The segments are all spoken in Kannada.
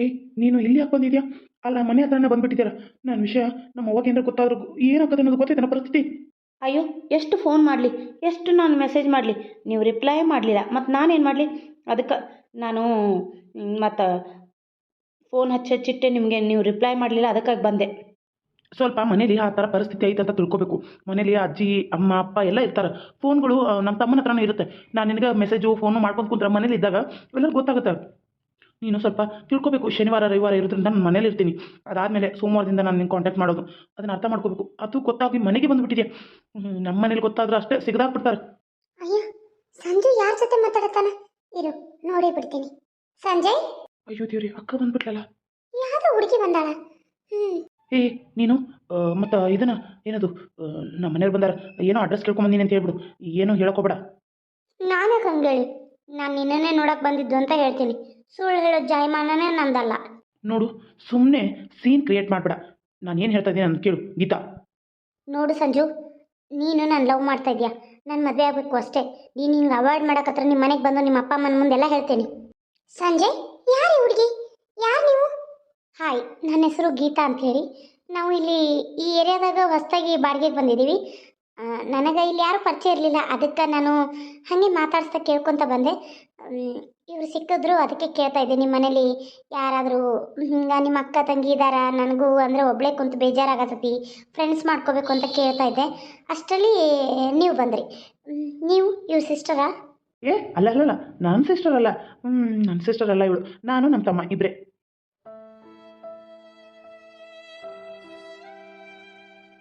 ಹೇ ನೀನು ಇಲ್ಲಿ ಯಾಕೆ ಬಂದಿದ್ಯಾ ಅಲ್ಲ ಮನೆ ಹತ್ರನೇ ಬಂದ್ಬಿಟ್ಟಿದ್ದೀರಾ ನನ್ನ ವಿಷಯ ನಮ್ಮ ಅವಾಗೇನಾರು ಗೊತ್ತಾದ್ರು. ಏನಾಗುತ್ತೆ ಅನ್ನೋದು ಗೊತ್ತೈತೆ ನನ್ನ ಪರಿಸ್ಥಿತಿ? ಅಯ್ಯೋ ಎಷ್ಟು ಫೋನ್ ಮಾಡಲಿ? ಎಷ್ಟು ನಾನು ಮೆಸೇಜ್ ಮಾಡಲಿ? ನೀವು ರಿಪ್ಲೈ ಮಾಡಲಿಲ್ಲ. ಮತ್ತು ನಾನೇನು ಮಾಡಲಿ? ಅದಕ್ಕೆ ನಾನು ಮತ್ತು ಫೋನ್ ಹಚ್ಚಿ ಹಚ್ಚಿಟ್ಟೆ ನಿಮಗೆ ನೀವು ರಿಪ್ಲೈ ಮಾಡಲಿಲ್ಲ ಅದಕ್ಕಾಗಿ ಬಂದೆ. ಸ್ವಲ್ಪ ಮನೇಲಿ ಆ ಥರ ಪರಿಸ್ಥಿತಿ ಐತೆ ಅಂತ ತಿಳ್ಕೊಬೇಕು. ಮನೇಲಿ ಅಜ್ಜಿ ಅಮ್ಮ ಅಪ್ಪ ಎಲ್ಲ ಇರ್ತಾರೆ. ಫೋನ್ಗಳು ನಮ್ಮ ತಮ್ಮನ ಹತ್ರನೇ ಇರುತ್ತೆ. ನಾನು ನಿನಗೆ ಮೆಸೇಜು ಫೋನು ಮಾಡ್ಕೊಂಡು ಕುಂತ್ರೆ ಮನೇಲಿ ಇದ್ದಾಗ ಎಲ್ಲರೂ ಗೊತ್ತಾಗುತ್ತೆ. ನೀನು ಸ್ವಲ್ಪ ತಿಳ್ಕೊಬೇಕು. ಶನಿವಾರ ರವಿವಾರ ಇರೋದ್ರಿಂದ ನಾನು ಮನೇಲಿ ಇರ್ತೀನಿ. ಅದಾದಮೇಲೆ ಸೋಮವಾರದಿಂದ ನಾನು ನಿನ್ನ ಕಾಂಟ್ಯಾಕ್ಟ್ ಮಾಡೋದು. ಅದನ್ನು ಅರ್ಥ ಮಾಡ್ಕೋಬೇಕು. ಅದು ಗೊತ್ತಾಗಿ ಮನೆಗೆ ಬಂದುಬಿಟ್ಟಿದೆ ನಮ್ಮ ಮನೇಲಿ ಗೊತ್ತಾದ್ರೂ ಅಷ್ಟೇ ಸಿಗದಾಕ್ಬಿಡ್ತಾರೆ ಅಯ್ಯೋ ಸಂಜು ಯಾರ ಜೊತೆ ಮಾತಾಡತ್ತಾನ? ಇರು ನೋಡಿ ಬಿಡ್ತೀನಿ. ಸಂಜಯ್? ಅಯ್ಯೋ ದೇವ್ರಿ ಅಕ್ಕ ಬಂದ್ಬಿಟ್ಲಲ್ಲ? ಯಾವ್ದೋ ಹುಡುಗಿ ಬಂದಾಳ? ಹ್ಮ್. ಏ ನೀನು ಮತ್ತು ಇದನ್ನ ಏನದು ನಮ್ಮ ಮನೇಲಿ ಬಂದಾರ. ಏನೋ ಅಡ್ರೆಸ್ ಕೇಳ್ಕೊಂಬಂದಿನಿ ಅಂತ ಹೇಳ್ಬಿಡು. ಏನೋ ಹೇಳಕೋಬೇಡ ನಾನೇ ಕಂಗೇಳಿ? ನಾನು ನಿನ್ನನ್ನೇ ನೋಡಕ್ ಬಂದಿದ್ದು ಅಂತ ಹೇಳ್ತೀನಿ. ಸುಳ್ಳು ಹೇಳೋ ಜಾಯಮಾನನೇ ನಂದಲ್ಲ. ನೋಡು ಸುಮ್ಮನೆ ಸೀನ್ ಕ್ರಿಯೇಟ್ ಮಾಡಬೇಡ. ನಾನು ಏನು ಹೇಳ್ತಾ ಇದ್ದೀನಿ ಅಂತ ಕೇಳು ಗೀತಾ. ನೋಡು ಸಂಜು ನೀನು ನಾನು ಲವ್ ಮಾಡ್ತಾ ಇದೀಯಾ ನಾನು ಮದುವೆ ಆಗಬೇಕು ಅಷ್ಟೇ. ನೀನು ಹಿಂಗೆ ಅವಾಯ್ಡ್ ಮಾಡೋಕತ್ರ ನಿಮ್ಮ ಮನೆಗೆ ಬಂದು ನಿಮ್ಮ ಅಪ್ಪ ಅಮ್ಮನ ಮುಂದೆಲ್ಲ ಹೇಳ್ತೀನಿ. ಸಂಜೆ ಯಾರು ಹುಡುಗಿ? ಯಾರು ನೀವು? ಹಾಯ್ ನನ್ನ ಹೆಸರು ಗೀತಾ ಅಂತ ಹೇಳಿ. ನಾವು ಇಲ್ಲಿ ಈ ಏರಿಯಾದಾಗ ಹೊಸದಾಗಿ ಬಾಡಿಗೆಗೆ ಬಂದಿದ್ದೀವಿ. ನನಗೆ ಇಲ್ಲಿ ಯಾರೂ ಪರಿಚಯ ಇರಲಿಲ್ಲ. ಅದಕ್ಕೆ ನಾನು ಹಾಗೆ ಮಾತಾಡ್ಸ್ತಾ ಕೇಳ್ಕೊತ ಬಂದೆ. ಇವರು ಸಿಕ್ಕಿದ್ರು ಅದಕ್ಕೆ ಕೇಳ್ತಾ ಇದ್ದೆ ನಿಮ್ಮ ಮನೇಲಿ ಯಾರಾದರೂ ಹಿಂಗೆ ನಿಮ್ಮ ಅಕ್ಕ ತಂಗಿ ಇದ್ದಾರ? ನನಗೂ ಅಂದರೆ ಒಬ್ಬಳೇ ಕುಂತು ಬೇಜಾರಾಗತ್ತತಿ ಫ್ರೆಂಡ್ಸ್ ಮಾಡ್ಕೋಬೇಕು ಅಂತ ಕೇಳ್ತಾ ಇದ್ದೆ. ಅಷ್ಟರಲ್ಲಿ ನೀವು ಬಂದ್ರಿ. ನೀವು ಇವ್ರ ಸಿಸ್ಟರಾ ಏ ಅಲ್ಲ ಅಲ್ಲ ಅಲ್ಲ ನನ್ನ ಸಿಸ್ಟರ್ ಅಲ್ಲ. ಹ್ಞೂ ನನ್ನ ಸಿಸ್ಟರ್ ಅಲ್ಲ ಇವಳು. ನಾನು ನಮ್ಮ ತಮ್ಮ ಇಬ್ಬರೇ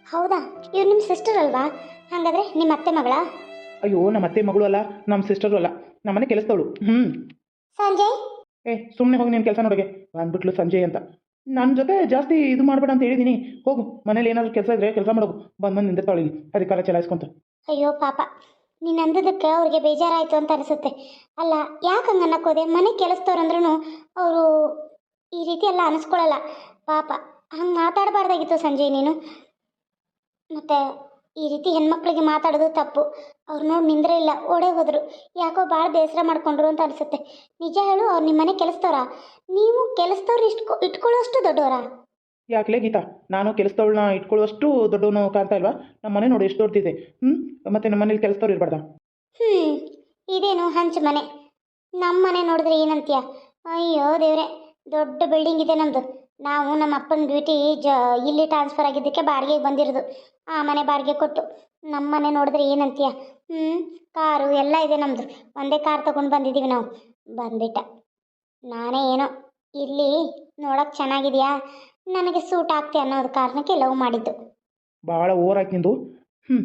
ಹೌದಾ? ಇವ್ರು ನಿಮ್ಮ ಸಿಸ್ಟರ್ ಅಲ್ವಾ? ಹಾಗಾದ್ರೆ ನಿಮ್ಮ ಅತ್ತೆ ಮಗಳ? ಅಯ್ಯೋ ನಮ್ಮ ಅತ್ತೆ ಮಗಳು ಅಲ್ಲ ನಮ್ಮ ಸಿಸ್ಟರು ಅಲ್ಲ. ನಮ್ಮನೆ ಕೆಲಸದವಳು. ಹ್ಞೂ ಸಂಜಯ್ ಏ ಸುಮ್ಮನೆ ಹೋಗಿ ನೀನು ಕೆಲಸ ನೋಡಗೆ ಅಂದ್ಬಿಟ್ಲು ಸಂಜಯ್ ಅಂತ. ನನ್ನ ಜೊತೆ ಜಾಸ್ತಿ ಇದು ಮಾಡಬೇಡ ಅಂತ ಹೇಳಿದೀನಿ. ಹೋಗು ಮನೇಲಿ ಏನಾದ್ರು ಕೆಲಸ ಇದ್ರೆ ಕೆಲಸ ಮಾಡೋದು ಬಂದು ಬಂದು ನಿಂದಿರ್ತಾಳೆ ಇಲ್ಲಿ. ಅಧಿಕಾರ ಚಲಾಯಿಸ್ಕೊಂತ. ಅಯ್ಯೋ ಪಾಪ. ನೀನು ಅಂದದಕ್ಕೆ ಅವ್ರಿಗೆ ಬೇಜಾರಾಯಿತು ಅಂತ ಅನಿಸುತ್ತೆ. ಅಲ್ಲ ಯಾಕೆ ಹಂಗೆ ಅನ್ನಕ್ಕೋದೆ ಮನೆ ಕೆಲಸದವ್ರಂದ್ರೂ ಅವರು ಈ ರೀತಿ ಎಲ್ಲ ಅನಿಸ್ಕೊಳ್ಳಲ್ಲ ಪಾಪ. ಹಂಗೆ ಮಾತಾಡಬಾರ್ದಾಗಿತ್ತು ಸಂಜಯ್ ನೀನು. ಮತ್ತು ಈ ರೀತಿ ಹೆಣ್ಮಕ್ಳಿಗೆ ಮಾತಾಡೋದು ತಪ್ಪು. ಅವ್ರು ನೋಡಿ ನಿಂದ್ರೆ ಇಲ್ಲ ಓಡೇ ಹೋದರು. ಯಾಕೋ ಭಾಳ ಬೇಸರ ಮಾಡ್ಕೊಂಡ್ರು ಅಂತ ಅನಿಸುತ್ತೆ. ನಿಜ ಹೇಳು ಅವ್ರು ನಿಮ್ಮ ಮನೆ ಕೆಲಸದವ್ರಾ? ನೀವು ಕೆಲಸದವ್ರು ಇಟ್ಕೊ ಇಟ್ಕೊಳ್ಳೋಷ್ಟು ದೊಡ್ಡವರಾ ಯಾಕಲೇ ಗೀತಾ ನಾನು ಕೆಲಸದವಳನ್ನ ಇಟ್ಕೊಳ್ಳುವಷ್ಟು ದೊಡ್ಡವನು ಕಾಣ್ತಾ ಇಲ್ವಾ ನಮ್ಮ ಮನೆ ನೋಡಿ ಎಷ್ಟು ದೊಡ್ಡದಿದೆ ಹ್ಞೂ ಮತ್ತು ನಮ್ಮ ಮನೇಲಿ ಕೆಲಸದವ್ರು ಇರಬಾರ್ದ? ಹ್ಞೂ ಇದೇನು ಹಂಚ ಮನೆ. ನಮ್ಮ ಮನೆ ನೋಡಿದ್ರೆ ಏನಂತೀಯ? ಅಯ್ಯೋ ದೇವ್ರೆ ದೊಡ್ಡ ಬಿಲ್ಡಿಂಗ್ ಇದೆ ನಮ್ಮದು ನಾವು ನಮ್ಮ ಅಪ್ಪನ ಡ್ಯೂಟಿ ಜ ಇಲ್ಲಿ ಟ್ರಾನ್ಸ್ಫರ್ ಆಗಿದ್ದಕ್ಕೆ ಬಾಡಿಗೆಗೆ ಬಂದಿರೋದು. ಆ ಮನೆ ಬಾಡಿಗೆ ಕೊಟ್ಟು ನಮ್ಮ ಮನೆ ನೋಡಿದ್ರೆ ಏನಂತೀಯ? ಹ್ಞೂ ಕಾರು ಎಲ್ಲ ಇದೆ ನಮ್ಮದು ಒಂದೇ ಕಾರ್ ತೊಗೊಂಡು ಬಂದಿದ್ದೀವಿ ನಾವು. ಬಂದ್ಬಿಟ್ಟ. ನಾನೇ ಏನೋ ಇಲ್ಲಿ ನೋಡೋಕೆ ಚೆನ್ನಾಗಿದೆಯಾ? ನನಗೆ ಸೂಟ್ ಆಗ್ತಿ ಅನ್ನೋದು ಕಾರಣಕ್ಕೆ ಲವ್ ಮಾಡಿದ್ದು. ಭಾಳ ಓವರ್ ನಿಂದು. ಹ್ಞೂ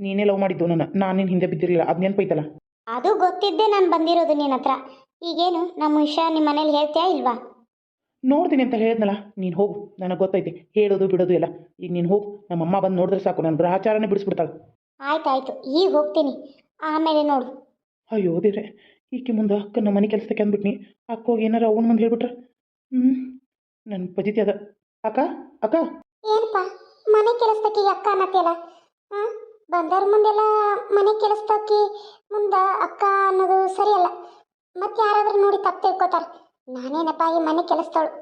ನೀನೇ ಲವ್ ಮಾಡಿದ್ದು ನನ್ನ. ನಾನು ನಿನ್ನ ಹಿಂದೆ ಬಿದ್ದಿರಲಿಲ್ಲ. ಅದು ನೆನಪೈತಲ್ಲ? ಅದು ಗೊತ್ತಿದ್ದೆ ನಾನು ಬಂದಿರೋದು ನಿನ್ನ ಹತ್ರ. ಈಗೇನು ನಮ್ಮ ವಿಷಯ ನಿಮ್ಮ ಮನೇಲಿ ಹೇಳ್ತೀಯಾ ಇಲ್ವಾ? ನೋಡ್ತೀನಿ ಅಂತ ಹೇಳಿದ್ನಲ್ಲ ನೀನು ಹೋಗು ನನಗೆ ಗೊತ್ತೈತಿ ಹೇಳೋದು ಬಿಡೋದು ಎಲ್ಲ. ಈಗ ನೀನು ಹೋಗು ನಮ್ಮಮ್ಮ ಬಂದು ನೋಡಿದ್ರೆ ಸಾಕು ನನ್ನ ಗ್ರಹಚಾರನೇ ಬಿಡಿಸ್ಬಿಡ್ತಾಳೆ. ಆಯ್ತಾಯ್ತು ಈಗ ಹೋಗ್ತೀನಿ. ಆಮೇಲೆ ನೋಡು. ಅಯ್ಯೋ ದೇವ್ರೆ ಈಕೆ ಮುಂದೆ ಅಕ್ಕ ನಮ್ಮ ಮನೆ ಕೆಲಸಕ್ಕೆ ಅಂದ್ಬಿಟ್ನಿ. ಅಕ್ಕ ಹೋಗಿ ಏನಾರ ಅವನ ಮುಂದೆ ಹೇಳ್ಬಿಟ್ರೆ? ಹ್ಞೂ ನನ್ನ ಪಜಿತಿ ಅದ ಅಕ್ಕ ಅಕ್ಕ. ಏನಪ್ಪ ಮನೆ ಕೆಲಸಕ್ಕೆ ಅಕ್ಕ ಅನ್ನತ್ತೆಲ್ಲ ಹಾಂ ಬಂದವ್ರ ಮುಂದೆಲ್ಲ ಮನೆ ಕೆಲಸಕ್ಕೆ ಮುಂದೆ ಅಕ್ಕ ಅನ್ನೋದು ಸರಿಯಲ್ಲ. ಮತ್ತೆ ಯಾರಾದ್ರೂ ನೋಡಿ ತಪ್ಪು ತಿಳ್ಕೊತಾರೆ. ನಾನೇನಪ್ಪ ಈ ಮನೆ ಕೆಲಸದವಳು.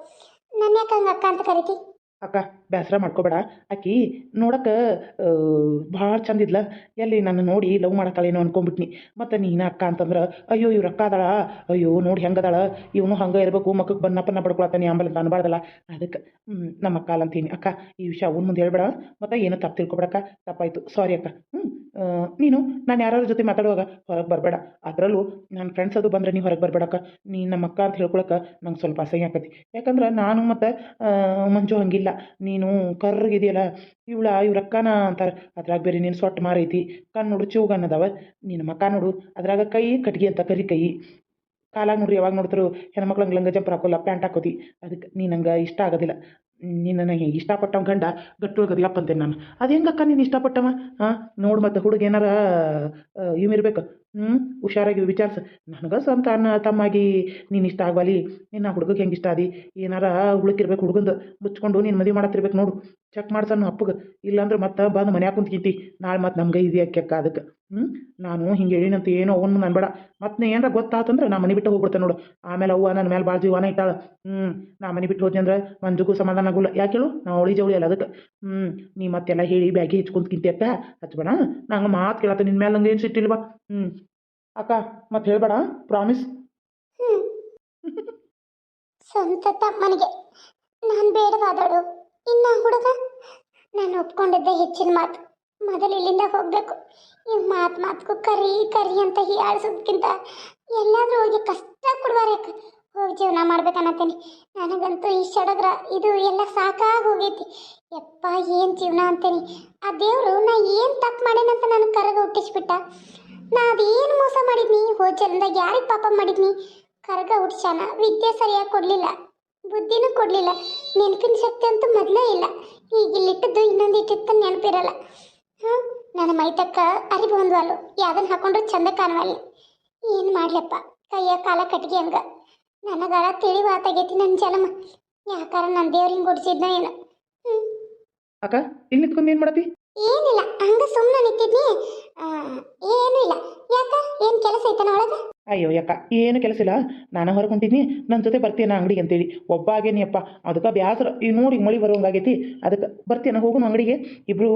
ನನ್ನ ಯಾಕೆ ಹಂಗೆ ಅಕ್ಕ ಅಂತ ಕರಿತಿ? ಅಕ್ಕ ಬೇಸರ ಮಾಡ್ಕೋಬೇಡ. ಆಕಿ ನೋಡಕ್ಕೆ ಭಾಳ ಚಂದ ಇದ್ಲ. ಎಲ್ಲಿ ನನ್ನ ನೋಡಿ ಲವ್ ಮಾಡತ್ತಾಳೇನೋ ಅನ್ಕೊಂಡ್ಬಿಟ್ನಿ. ಮತ್ತು ನೀನು ಅಕ್ಕ ಅಂತಂದ್ರೆ, ಅಯ್ಯೋ, ಇವ್ರು ಅಕ್ಕ ಅದಾಳ. ಅಯ್ಯೋ, ನೋಡಿ ಹೆಂಗದಾಳ ಇವನು ಹಂಗೆ ಇರಬೇಕು ಮಕ್ಕಕ್ಕೆ ಬನ್ನಪ್ಪನ್ನ ಪಡ್ಕೊಳತ್ತಾನೆ ಆಮೇಲೆ ಅಂತ ಅನ್ಬಾರ್ದಲ್ಲ. ಅದಕ್ಕೆ ನಮ್ಮ ಅಕ್ಕ ಅಂತೀನಿ. ಅಕ್ಕ, ಈ ವಿಷಯ ಅವನ ಮುಂದೆ ಹೇಳ್ಬೇಡ. ಮತ್ತು ಏನು ತಪ್ಪು ತಿಳ್ಕೊಬೇಡಕ್ಕ ತಪ್ಪಾಯಿತು. ಸಾರಿ ಅಕ್ಕ. ಹ್ಞೂ ನೀನು, ನಾನು ಯಾರ್ಯಾರ ಜೊತೆ ಮಾತಾಡುವಾಗ ಹೊರಗೆ ಬರಬೇಡ. ಅದರಲ್ಲೂ ನನ್ನ ಫ್ರೆಂಡ್ಸ್ ಅದು ಬಂದರೆ ನೀವು ಹೊರಗೆ ಬರಬೇಡಕ್ಕ. ನೀ ನಮ್ಮ ಅಕ್ಕ ಅಂತ ಹೇಳ್ಕೊಳಕ್ಕೆ ನಂಗೆ ಸ್ವಲ್ಪ ಅಸಹ್ಯ ಆಕತಿ. ಯಾಕಂದ್ರೆ ನಾನು ಮತ್ತು ಮಂಜು ಹಂಗಿಲ್ಲ. ನೀನು ಕರ್ರಗಿದೆಯಲ್ಲ, ಇವಳ, ಇವ್ರ ಅಕ್ಕನ ಅಂತಾರೆ. ಅದ್ರಾಗ ಬೇರೆ ನೀನು ಸೊಟ್ಟು ಮಾರೈತಿ. ಕಣ್ಣು ನೋಡು ಚೂಗನ್ನದವ ನಿನ್ನ ಮಕ್ಕ ನೋಡು. ಅದ್ರಾಗ ಕೈ ಕಟ್ಗೆ ಅಂತ ಕರಿ ಕೈ. ಕಾಲಾಗ ನೋಡ್ರಿ ಯಾವಾಗ ನೋಡ್ತಾರೋ ಹೆಣ್ಮಕ್ಳು ಹಂಗೆ ಲಂಗ ಜಂಪರ್ ಹಾಕೋಲ್ಲ, ಪ್ಯಾಂಟ್ ಹಾಕೋತಿ. ಅದಕ್ಕೆ ನೀನು ನಂಗೆ ಇಷ್ಟ ಆಗೋದಿಲ್ಲ. ನೀನು ನನಗೆ ಇಷ್ಟಪಟ್ಟವ ಗಂಡ ಗಟ್ಟು ಗದಿಯಪ್ಪ ಅಂತೇನೆ ನಾನು. ಅದು ಹೆಂಗಕ್ಕ ನೀನು ಇಷ್ಟಪಟ್ಟವ? ಹಾಂ ನೋಡು ಮತ್ತು ಹುಡುಗ ಏನಾರ ಇವಿರ್ಬೇಕು ಹ್ಞೂ ಹುಷಾರಾಗಿ ವಿಚಾರಿಸು. ನನಗೆ ಸ್ವಂತ ಅನ್ನ ತಮ್ಮಾಗಿ ನೀನು ಇಷ್ಟ ಆಗವಲ್ಲಿ. ನಿನ್ನ ಹುಡುಗಗೆ ಹೆಂಗೆ ಇಷ್ಟ ಆದಿ? ಏನಾರ ಹುಡುಕಿರ್ಬೇಕು ಹುಡುಗಂದು. ಮುಚ್ಕೊಂಡು ನೀನು ಮದುವೆ ಮಾಡತ್ತಿರ್ಬೇಕು ನೋಡು. ಚೆಕ್ ಮಾಡ್ಸಣ್ಣ ಅಪ್ಪಗೆ. ಇಲ್ಲಾಂದ್ರೆ ಮತ್ತೆ ಬಂದು ಮನ್ಯಾಗ ಕುಂತ್ಕಿಂತಿ ನಾಳೆ ಮತ್ತೆ ನಮ್ಗೆ ಇದು ಯಾಕೆಕ್ಕ ಅದಕ್ಕೆ ಹ್ಞೂ ನಾನು ಹಿಂಗೆ ಹೇಳಿನಂತ ಏನೋ ಅವನು ನಾನು ಬೇಡ ಮತ್ತೆ ಏನಾರ ಗೊತ್ತಾತಂದ್ರೆ ನಾ ಮನೆ ಬಿಟ್ಟು ಹೋಗ್ಬಿಡ್ತೇನೆ ನೋಡು. ಆಮೇಲೆ ಅವ್ವ ನನ್ನ ಮೇಲೆ ಭಾಳ ಜೀವನ ಇಟ್ಟಾಳ. ಹ್ಞೂ ನಾ ಮನೆ ಬಿಟ್ಟು ಹೋದ್ನಿ ಅಂದ್ರೆ ಮಂಜುಗೂ ಸಮಾಧಾನ ಆಗುಲ್ಲ. ಯಾಕೆ ಹೇಳು? ನಾ ಅವಳಿ ಜವಳಿ ಅಲ್ಲ ಅದಕ್ಕೆ ಹ್ಞೂ ನೀ ಮತ್ತೆಲ್ಲ ಹೇಳಿ ಬ್ಯಾಗಿ ಹೆಚ್ಕೊಂತ ಅಕ್ಕ. ಹಚ್ಬೇಡ. ನಂಗೆ ಮಾತು ಕೇಳತ್ತೆ ನಿನ್ನ ಮೇಲೆ ನಂಗೆ ಏನು ಸಿಟ್ಟಿಲ್ವಾ? ಹ್ಞೂ ಅಕ್ಕ, ಮತ್ತೆ ಹೇಳ್ಬೇಡ ಪ್ರಾಮಿಸ್. ಸ್ವಂತ ತಮ್ಮನಿಗೆ. ನಾನು ಬೇಡವಾದಳು. ಇನ್ನ ಹುಡುಗ? ನಾನು ಒಪ್ಕೊಂಡಿದ್ದೆ ಹೆಚ್ಚಿನ ಮಾತು. ಮೊದಲು ಇಲ್ಲಿಂದ ಹೋಗ್ಬೇಕು. ಈ ಮಾತು ಮಾತಕ್ಕೂ ಕರಿ ಕರಿ ಅಂತ ಹೀಯಾಳ್ಸೋದಕ್ಕಿಂತ ಎಲ್ಲಾದ್ರೂ ಹೋಗಿ ಕಷ್ಟ ಕೊಡ್ಬಾರಕ್ಕೆ ಹೋಗಿ ಜೀವನ ಮಾಡ್ಬೇಕನ್ನತ್ತೀನಿ. ನನಗಂತೂ ಈ ಸಡಗ್ರ ಇದು ಎಲ್ಲ ಸಾಕಾಗಿ ಹೋಗೈತಿ. ಯಪ್ಪ, ಏನು ಜೀವನ ಅಂತೇನಿ ಆ ದೇವರು ನಾ ಏನು ತಪ್ಪು ಮಾಡೇನಂತ ನಾನು ಕರಗ ಹುಟ್ಟಿಸ್ಬಿಟ್ಟ? ನಾ ಅದೇನು ಮೋಸ ಮಾಡಿದ್ನಿ? ಹೋದ ಜನ್ಮದಾಗ ಯಾರಿಗೆ ಪಾಪ ಮಾಡಿದ್ನಿ? ಕರ್ಗ ಹುಡ್ಸ್ಯಾನ ವಿದ್ಯೆ ಸರಿಯಾಗಿ ಕೊಡಲಿಲ್ಲ ಬುದ್ಧಿನೂ ಕೊಡಲಿಲ್ಲ ನೆನಪಿನ ಶಕ್ತಿ ಅಂತೂ ಮೊದಲೇ ಇಲ್ಲ. ಈಗ ಇಲ್ಲಿಟ್ಟದ್ದು ಇನ್ನೊಂದು ಇಟ್ಟಿತ್ತು ನೆನಪಿರಲ್ಲ ಹಾಂ ನನ್ನ ಮೈತಕ್ಕ ಅರಿವು ಹೊಂದ್ವಲ್ಲು ಯಾವ್ದನ್ನ ಹಾಕೊಂಡ್ರು ಚಂದ ಕಾಣುವಲ್ಲಿ ಏನು ಮಾಡ್ಲಪ್ಪ ಕೈಯ ಕಾಲ ಕಟ್ಟಿಗೆ ಹಂಗ. ನನಗಾರ ತಿಳಿವಾತಾಗೈತಿ ನನ್ನ ಜನಮ. ಯಾಕಾರ ನನ್ನ ದೇವ್ರ ಹಿಂಗೆ ಏನು. ಹ್ಞೂ ಅಕ್ಕ ಇಲ್ಲಿ ನಿಂತ್ಕೊಂಡು ಏನು ಏನಿಲ್ಲ ಹಂಗ ಸುಮ್ಮನೆ ನಿಂತಿದ್ನಿ ಆ, ಏನೂ ಇಲ್ಲ ಯಾಕ ಏನು ಕೆಲಸ ಐತನ ಒಳಗೆ ಅಯ್ಯೋ, ಯಾಕ? ಏನು ಕೆಲಸ ಇಲ್ಲ? ನಾನು ಹೊರಗೆ ನನ್ನ ಜೊತೆ ಬರ್ತೀನ ಅಂಗಡಿಗೆ ಅಂತೇಳಿ. ಒಬ್ಬ ಆಗೇನಿಯಪ್ಪ ಅದಕ್ಕೆ ಬ್ಯಾಸರ, ಈ ನೋಡಿ ಮಳಿ ಬರೋಂಗಾಗೈತಿ ಅದಕ್ಕೆ ಬರ್ತೀನ ಹೋಗುನು ಅಂಗಡಿಗೆ. ಇಬ್ರು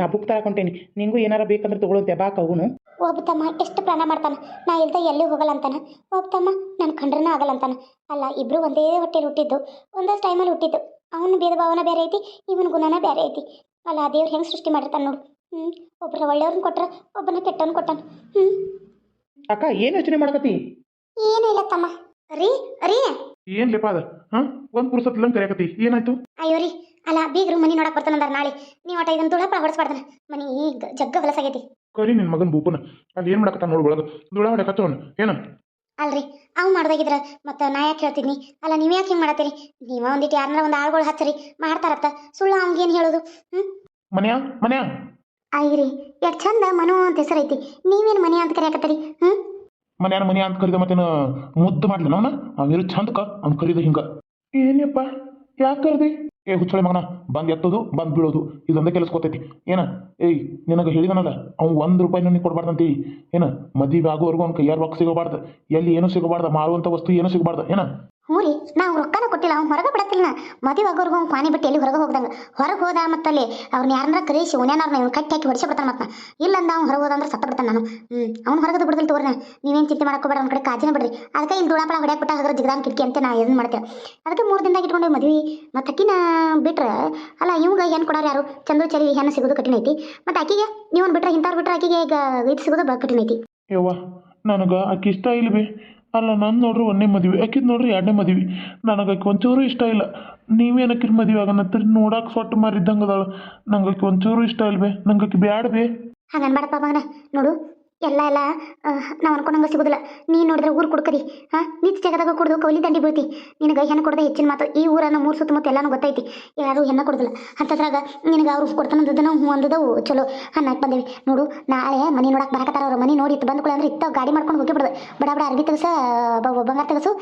ನಾ ಬುಕ್ ತಗೊಂಡೇನಿ ನಿಂಗೂ ಏನಾರ ಬೇಕಂದ್ರೆ ತಗೊಳಂತೆ ಬಾಕ ಹೋಗುನು ಒಬ್ಬ ತಮ್ಮ ಎಷ್ಟು ಪ್ರಾಣ ಮಾಡ್ತಾನೆ? ನಾ ಇಲ್ದ ಎಲ್ಲಿ ಹೋಗಲ್ಲ ಅಂತಾನೆ ಒಬ್ಬ ತಮ್ಮ ನನ್ನ ಕಂಡ್ರನ ಆಗಲ್ಲ ಅಂತಾನೆ ಅಲ್ಲ, ಇಬ್ರು ಒಂದೇ ಹೊಟ್ಟೆಲಿ ಹುಟ್ಟಿದ್ದು ಒಂದಷ್ಟು ಟೈಮಲ್ಲಿ ಹುಟ್ಟಿದ್ದು. ಅವನ ಭೇದ ಭಾವನ ಬೇರೆ ಐತಿ, ಇವನ ಗುಣನ ಬೇರೆ ಐತಿ. ಅಲ್ಲ, ದೇವ್ರು ಹೆಂಗೆ ಸೃಷ್ಟಿ ಮಾಡಿರ್ತಾನೆ ನೋಡು. ಹ್ಞೂ ಒಬ್ಬರ ಒಳ್ಳೆಯವ್ರನ್ನ ಕೊಟ್ರೆ, ಒಬ್ಬನ ಕೆಟ್ಟವನ್ ಕೊಟ್ಟಾನ. ಹ್ಞೂ ಅಕ್ಕ ಏನು ಯೋಚನೆ ಮಾಡಕತ್ತಿ? ಏನು ಇಲ್ಲ ತಮ್ಮ. ರೀ ರೀ. ಏನು ಅದ? ಹಾಂ? ಒಂದು ಪುರುಸತ್ ಲಂಗ್ ಕರೆಯಕತ್ತಿ. ಏನಾಯ್ತು? ಅಯ್ಯೋ ರೀ ಅಲ್ಲ ಬೀಗರು ಮನಿ ನೋಡಕ್ ಬರ್ತಾನಂದಾರ ನಾಳೆ. ನೀವು ಆಟ ಇದನ್ನ ತುಳಪ ಹೊಡ್ಸ್ಬಾರ್ದನ. ಮನಿ ಈಗ ಜಗ್ಗ ಹೊಲಸಾಗೈತಿ ಕರಿ ನಿನ್ ಮಗನ್ ಬೂಪನ. ಅಲ್ಲಿ ಏನ್ ಮಾಡಕತ್ತ ನೋಡ್ ಒಳಗೆ? ದುಳ ಹೊಡಕತ್ತವನು ಏನು ಅಲ್ರಿ ಅವ್ ಮಾಡ್ದಾಗಿದ್ರ ಮತ್ತ ನಾ ಯಾಕೆ ಹೇಳ್ತಿದ್ನಿ? ಅಲ್ಲ ನೀವ್ ಯಾಕೆ ಹಿಂಗ್ ಮಾಡತ್ತೀರಿ? ನೀವ ಒಂದಿಟ್ಟು ಯಾರನ್ನ ಒಂದು ಆಳ್ಗಳು ಹಚ್ಚರಿ. ಮಾಡ್ತಾರತ್ತ ಸುಳ್ಳು ಅವ್ಗೇನು ಹೇಳೋದು? ಹ್ಮ್? ಮನ್ಯಾ ಮನ್ಯಾ. ಐರಿ ಎಷ್ಟು ಚಂದ ಮನು ಅಂತ ಹೆಸರೈತಿ ನೀವೇನು ಮನೆ ಅಂತ ಕರೆಯಕತ್ತರಿ? ಹ್ಞೂ ಮನ್ಯಾನ ಮನೆ ಅಂತ ಕರಿದ ಮತ್ತೇನು ಮುದ್ದು ಮಾಡ್ಲಿ ಅವನ? ಚಂದ ಚಂದಕ ಅವ್ನು ಕರೀದ ಹಿಂಗ. ಏನಪ್ಪ ಯಾಕೆ ಕರ್ದಿ? ಏ, ಹುಚ್ಚಳೆ ಮಗನ, ಬಂದ್ ಎತ್ತೋದು, ಬಂದ್ ಬೀಳೋದು. ಇದೊಂದೇ ಕೆಲಸ ಗೊತ್ತೈತಿ. ಏನ? ಏಯ್, ನಿನಗೆ ಹೇಳಿದನಲ್ಲ ಅವ್ನು ಒಂದು ರೂಪಾಯಿ ನನಗೆ ಕೊಡ್ಬಾರ್ದಂತಿ. ಏನ? ಮದುವೆ ಆಗೋವರೆಗೂ ಅವ್ನ ಕೈಯಾರ ರೊಕ್ಕ ಸಿಗಬಾರ್ದು. ಎಲ್ಲಿ ಏನೂ ಸಿಗಬಾರ್ದು. ಮಾರುವಂಥ ವಸ್ತು ಏನೂ ಸಿಗಬಾರ್ದು. ಏನ? ಹ್ಞೂ ರೀ ನಾವು ರೊಕ್ಕನ ಕೊಟ್ಟಿಲ್ಲ, ಅವ್ನು ಹೊರಗೆ ಬಿಡತ್ತಿಲ್ಲ ಮದುವೆ ಆಗೋರ್ಗು ಅವ್ನು ಪಾನಿ ಬಿಟ್ಟು ಎಲ್ಲಿ ಹೊರಗೆ ಹೋಗ್ದಂಗೆ. ಹೊರಗೆ ಹೋದ ಮತ್ತಲ್ಲಿ ಅವ್ರನ್ನ ಯಾರನ್ನ ಕರೆಸಿ ಉಣ್ಯಾನವ್ರನ್ನ ಇವ್ನು ಕಟ್ಟಿ ಹಾಕಿ ಹೊಡಿಸಿ ಬಿಡ್ತಾನೆ ಮತ್ತೆ ಇಲ್ಲ ಅಂದ ಅವ್ನು ಹೊರಗೆ ಹೋದಂದ್ರೆ ಸತ್ತ ಬಿಡ್ತಾನೆ ನಾನು. ಹ್ಞೂ ಅವ್ನು ಹೊರಗದು ಬಿಡದಿಲ್ಲ ತೋರ್ನ ನೀವೇನು ಚಿಂತೆ ಮಾಡ್ಕೋಬೇಡ ಅವ್ನ ಕಡೆ ಕಾಜಿನ ಬಿಡ್ರಿ. ಅದಕ್ಕೆ ಇಲ್ಲಿ ದುಳಾಪಳ ಹೊಡ್ಯಾಕ್ ಬಿಟ್ಟ ಹಾಗಾದ್ರೆ ಜಿಗದಾನ್ ಕಿಟಕಿ ಅಂತ ನಾ ಏನು ಮಾಡ್ತೇವೆ. ಅದಕ್ಕೆ ಮೂರು ದಿನದಾಗ ಇಟ್ಕೊಂಡು ಮದುವೆ. ಮತ್ತೆ ಅಕ್ಕಿನ ಬಿಟ್ರೆ, ಅಲ್ಲ ಇವಾಗ ಏನು ಕೊಡೋರು ಯಾರು? ಚಂದ್ರ ಚರಿ ಹೆಣ್ಣು ಸಿಗೋದು ಕಠಿಣ ಐತಿ. ಮತ್ತೆ ಆಕಿಗೆ ನೀವು ಬಿಟ್ರೆ ಇಂಥವ್ರು ಬಿಟ್ರೆ ಆಕಿಗೆ ಈಗ ಇದು ಸಿಗೋದು ಕಠಿಣ ಐತಿ. ಯವ್ವ, ನನಗೆ ಆಕೆ ಇಷ್ಟ ಇಲ್ಲ ಬಿ ಅಲ್ಲ, ನಾನು ನೋಡ್ರಿ ಒಂದನೇ ಮದುವೆ. ಆಕಿದ್ ನೋಡ್ರಿ ಎರಡನೇ ಮದುವೆ. ನನಗೆ ಆಕೆ ಒಂಚೂರು ಇಷ್ಟ ಇಲ್ಲ. ನೀವೇನು ಆಕಿನ ಮದುವೆ ಆಗನತ್ತೀರಿ ನೋಡಕ್ಕೆ ಸೊಟ್ಟು ಮಾರಿದ್ದಂಗೆ ಅದಾಳ. ನಂಗೆ ಆಕೆ ಒಂಚೂರು ಇಷ್ಟ ಇಲ್ಲ ಬೇ ನಂಗೆ ಬ್ಯಾಡ ಬೇ ನೋಡು ಎಲ್ಲ ಎಲ್ಲ ನಾವು ಅನ್ಕೊಂಡಂಗೆ ಸಿಗೋದಿಲ್ಲ. ನೀ ನೋಡಿದ್ರೆ ಊರು ಕುಡ್ಕರಿ ಹಾಂ ನಿತ್ಯ ಜಾಗದಾಗ ಕುಡ್ದು ಕೌಲಿ ದಂಡಿ ಬೀಳ್ತಿ. ನಿನಗೆ ಹೆಣ್ಣು ಕೊಡದೆ ಹೆಚ್ಚಿನ ಮಾತು ಈ ಊರನ್ನು ಮೂರು ಸುತ್ತಮುತ್ತ ಎಲ್ಲಾನು ಗೊತ್ತೈತಿ. ಯಾರು ಹೆಣ್ಣು ಕೊಡೋದಿಲ್ಲ. ಅಂತದ್ರಾಗ ನಿನಗೆ ಅವ್ರು ಕೊಡ್ತಾನಂದದನ್ನು ಹ್ಞೂ ಅಂದದವು. ಚಲೋ ಹನ್ನಾಕ್ ಬಂದೇವಿ. ನೋಡು, ನಾಳೆ ಮನೆ ನೋಡಕ್ಕೆ ಬರಕತ್ತಾರ ಅವ್ರ. ಮನೆ ನೋಡಿ ಇತ್ತು ಬಂದ್ಕೊಳ್ಳಿ ಅಂದ್ರೆ ಇತ್ತ ಗಾಡಿ ಮಾಡ್ಕೊಂಡು ಹೋಗಿ ಬಿಡೋದು. ಬಡ ಬಡ, ಅರ್ಬಿ ತೆಗಸ ಬಂಗಾರ ತೆಗಸು.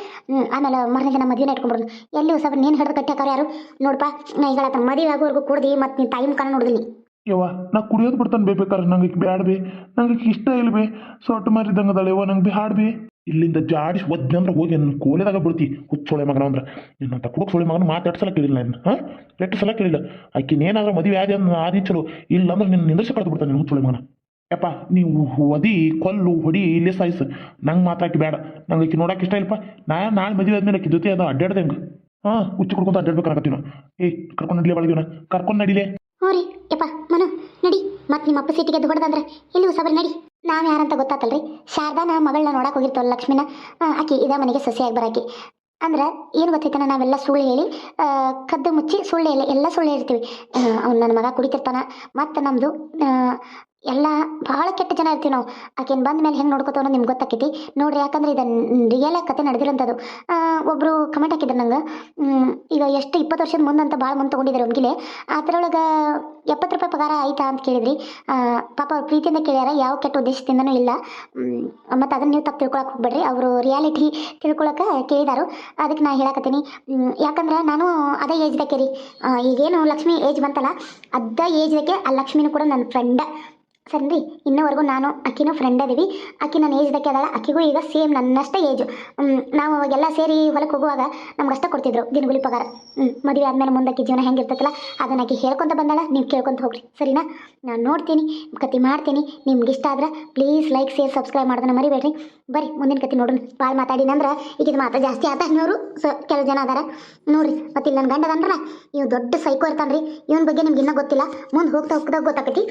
ಆಮೇಲೆ ಮರನೇ ದಿನ ಮದುವೆನ ಇಟ್ಕೊಂಡ್ಬಿಡೋದು ಎಲ್ಲಿ ಹೊಸ ನೀನು ಹಿಡಿದು ಕಟ್ಟಿ ಹಾಕೋರು ಯಾರು? ನೋಡಪ್ಪ ನಾ ಈಗ ಮದುವೆ ಆಗೋವರೆಗೂ ಕುಡ್ದು ಮತ್ತು ನೀನು ಟೈಮ್ ಕಾಣ ನೋಡಿದ್ನಿ ಯವ್ವ, ನಾ ಕುಡಿಯೋದು ಬಿಡ್ತಾನೆ ಬೇ ಬೇಕಾದ್ರೆ ನಂಗೆ ಈಕೆ ಬ್ಯಾಡ ಬಿ. ನಂಗೆ ಈಕೆ ಇಷ್ಟ ಇಲ್ಲ ಬೇ. ಸೊಟ್ಟು ಮಾರಿದ್ದಂಗೆ ಅದಾಳ ಯವ್ವ, ನಂಗೆ ಬಿ ಹಾಡು ಬಿ. ಇಲ್ಲಿಂದ ಜಾಡಿಸಿ ಒದ್ದೆ ಅಂದ್ರೆ ಹೋಗಿ ನನ್ನ ಕೋಲೆದಾಗ ಬಿಡ್ತಿ ಹುಚ್ಚೋಳೆ ಮಗನ ಅಂದ್ರೆ. ನಿನ್ನ ಕುಡುಕ್ ಸೊಳೆ ಮಗನ ಮಾತು ಎಷ್ಟು ಸಲ ಕೇಳಿಲ್ಲ ನಾನು ಹಾಂ? ಎಷ್ಟು ಸಲ ಕೇಳಿಲ್ಲ. ಆಕಿನ ಏನಾದ್ರೂ ಮದುವೆ ಆದಿ ಅಂದ್ರೆ ಆದಿ ಚಲೋ ಇಲ್ಲ ಅಂದ್ರೆ ನಿನ್ನ ನಿಂದ್ರಿಸಿ ಕಳೆದು ಬಿಡ್ತಾನೆ ನಿನ್ನ ಹುಚ್ಚೋಳೆ ಮಗನ. ಯಪ್ಪ, ನೀವು ಒದಿ, ಕೊಲ್ಲು, ಹೊಡಿ, ಇಲ್ಲಿ ಸಾಯಿಸ್. ನಂಗೆ ಮಾತಾಕಿ ಬೇಡ ನಂಗೆ ಆಕಿ ನೋಡಕ್ಕೆ ಇಷ್ಟ ಇಲ್ಲಪ್ಪ. ನಾ ನಾಳೆ ಮದುವೆ ಆದ್ಮೇಲೆ ಆಕಿ ಜೊತೆ ಅದು ಅಡ್ಡಾಡ್ದೆ ಹೆಂಗೆ? ಹಾಂ, ಹುಚ್ಚು ಕುಡ್ಕೊಂತ ಅನ್ನಕತ್ತೀವಿ ನಾವು ಏಯ್ ಕರ್ಕೊಂಡು ನಡಿಲೇ ಒಳಗಿನ ಕರ್ಕೊಂಡು ನಡಿಲೇ. ಹ್ಞೂ ರೀ. ಯಪ್ಪ, ಮನು, ನಡಿ. ಮತ್ತೆ ನಿಮ್ಮ ಅಪ್ಪ ಸೀಟಿಗೆ ಎದ್ದು ಹೊಡೆದಂದ್ರೆ ಇಲ್ಲಿ ಸಬರಿ ನಡಿ. ನಾವು ಯಾರಂತ ಗೊತ್ತಾತಲ್ರಿ? ಶಾರದಾನ ಮಗಳನ್ನ ನೋಡಕ್ಕೆ ಹೋಗಿರ್ತವಲ್ಲ ಲಕ್ಷ್ಮಿನ? ಆಕಿ ಇದ ಮನೆಗೆ ಸೊಸೆಯಾಗಿ ಬರಾಕಿ. ಅಂದ್ರೆ ಏನು ಗೊತ್ತೈತನ, ನಾವೆಲ್ಲ ಸುಳ್ಳು ಹೇಳಿ ಕದ್ದು ಮುಚ್ಚಿ ಸುಳ್ಳು ಎಲ್ಲ ಸುಳ್ಳು ಹೇಳ್ತೀವಿ. ಅವ್ನು ನನ್ನ ಮಗ ಕುಡಿತಿರ್ತಾನ. ಮತ್ತು ನಮ್ಮದು ಎಲ್ಲ ಭಾಳ ಕೆಟ್ಟ ಜನ ಇರ್ತೀವಿ ನಾವು. ಆಕೆನ ಬಂದ ಮೇಲೆ ಹೆಂಗೆ ನೋಡ್ಕೋತಾವ ನಿಮ್ಗೆ ಗೊತ್ತಾಕೈತಿ. ನೋಡ್ರಿ, ಯಾಕಂದ್ರೆ ಇದು ರಿಯಲ್ ಕತೆ ನಡೆದಿರೋಂಥದ್ದು ಒಬ್ಬರು ಕಮೆಂಟ್ ಹಾಕಿದ್ರು ನಂಗೆ. ಈಗ ಎಷ್ಟು ಇಪ್ಪತ್ತು ವರ್ಷದ ಮುಂದಂತ ಭಾಳ ಮುಂದೆ ತೊಗೊಂಡಿದ್ದಾರೆ ಒಮ್ಗಿಲೆ. ಅದರೊಳಗೆ ಎಪ್ಪತ್ತು ರೂಪಾಯಿ ಪಗಾರ ಆಯ್ತಾ ಅಂತ ಕೇಳಿದ್ರಿ. ಪಾಪ ಅವ್ರು ಪ್ರೀತಿಯಿಂದ ಕೇಳ್ಯಾರ, ಯಾವ ಕೆಟ್ಟ ಉದ್ದೇಶದಿಂದನೂ ಇಲ್ಲ. ಮತ್ತು ಅದನ್ನು ನೀವು ತಪ್ಪು ತಿಳ್ಕೊಳಕ್ಕೆ ಹೋಗ್ಬೇಡ್ರಿ. ಅವರು ರಿಯಾಲಿಟಿ ತಿಳ್ಕೊಳಕ್ಕೆ ಕೇಳಿದಾರು. ಅದಕ್ಕೆ ನಾ ಹೇಳಕತ್ತೀನಿ. ಯಾಕಂದ್ರೆ ನಾನು ಅದೇ ಏಜ್ದಕ್ಕೆ ರೀ ಈಗೇನು ಲಕ್ಷ್ಮಿ ಏಜ್ ಬಂತಲ್ಲ ಅದ ಏಜ್ದಕ್ಕೆ ಆ ಲಕ್ಷ್ಮಿನೂ ಕೂಡ ನನ್ನ ಫ್ರೆಂಡ ಸರಿ, ಇನ್ನೂವರೆಗೂ ನಾನು ಅಕ್ಕಿನೂ ಫ್ರೆಂಡ್ ಅದೀವಿ. ಅಕ್ಕಿ ನನ್ನ ಏಜ್ದಕ್ಕೆ ಅದಾಳ. ಅಕ್ಕಿಗೂ ಈಗ ಸೇಮ್ ನನ್ನಷ್ಟೇ ಏಜು ನಾವು ಅವಾಗೆಲ್ಲ ಸೇರಿ ಹೊಲಕ್ಕೆ ಹೋಗುವಾಗ ನಮ್ಗೆ ಅಷ್ಟೇ ಕೊಡ್ತಿದ್ರು ದಿನಗುಲಿ ಪಗಾರ. ಹ್ಞೂ ಮದುವೆ ಆದಮೇಲೆ ಮುಂದಕ್ಕೆ ಜೀವನ ಹೆಂಗಿರ್ತೈತಲ್ಲ, ಅದನ್ನ ಆಕಿ ಹೇಳ್ಕೊಂತ ಬಂದಾಳ. ನೀವು ಕೇಳ್ಕೊತ ಹೋಗ್ರಿ. ಸರಿನಾ? ನಾನು ನೋಡ್ತೀನಿ ಕತೆ ಮಾಡ್ತೀನಿ. ನಿಮ್ಗೆ ಇಷ್ಟ ಆದ್ರೆ ಪ್ಲೀಸ್ ಲೈಕ್ ಶೇರ್ ಸಬ್ಸ್ಕ್ರೈಬ್ ಮಾಡೋದನ್ನ ಮರಿಬೇಡ್ರಿ. ಬರ್ರಿ, ಮುಂದಿನ ಕತೆ ನೋಡೋಣ. ಭಾಳ ಮಾತಾಡಿನಂದ್ರೆ ಈಗ ಇದು ಮಾತ್ರ ಜಾಸ್ತಿ ಆತ ಅನ್ನೋರು ಸೊ ಕೆಲವು ಜನ ಅದಾರ. ನೋಡ್ರಿ ಮತ್ತೆ ಇಲ್ಲಿ ನನ್ನ ಗಂಡ ಅದನ್ರಲ್ಲ ಇವ್ ದೊಡ್ಡ ಸೈಕೋ ಇರ್ತಾನ್ರಿ. ಇವನ ಬಗ್ಗೆ ನಿಮ್ಗೆ ಇನ್ನೂ ಗೊತ್ತಿಲ್ಲ. ಮುಂದೆ ಹೋಗ್ತಾ ಹೋಗ್ತಾ ಗೊತ್ತಾಕತಿ.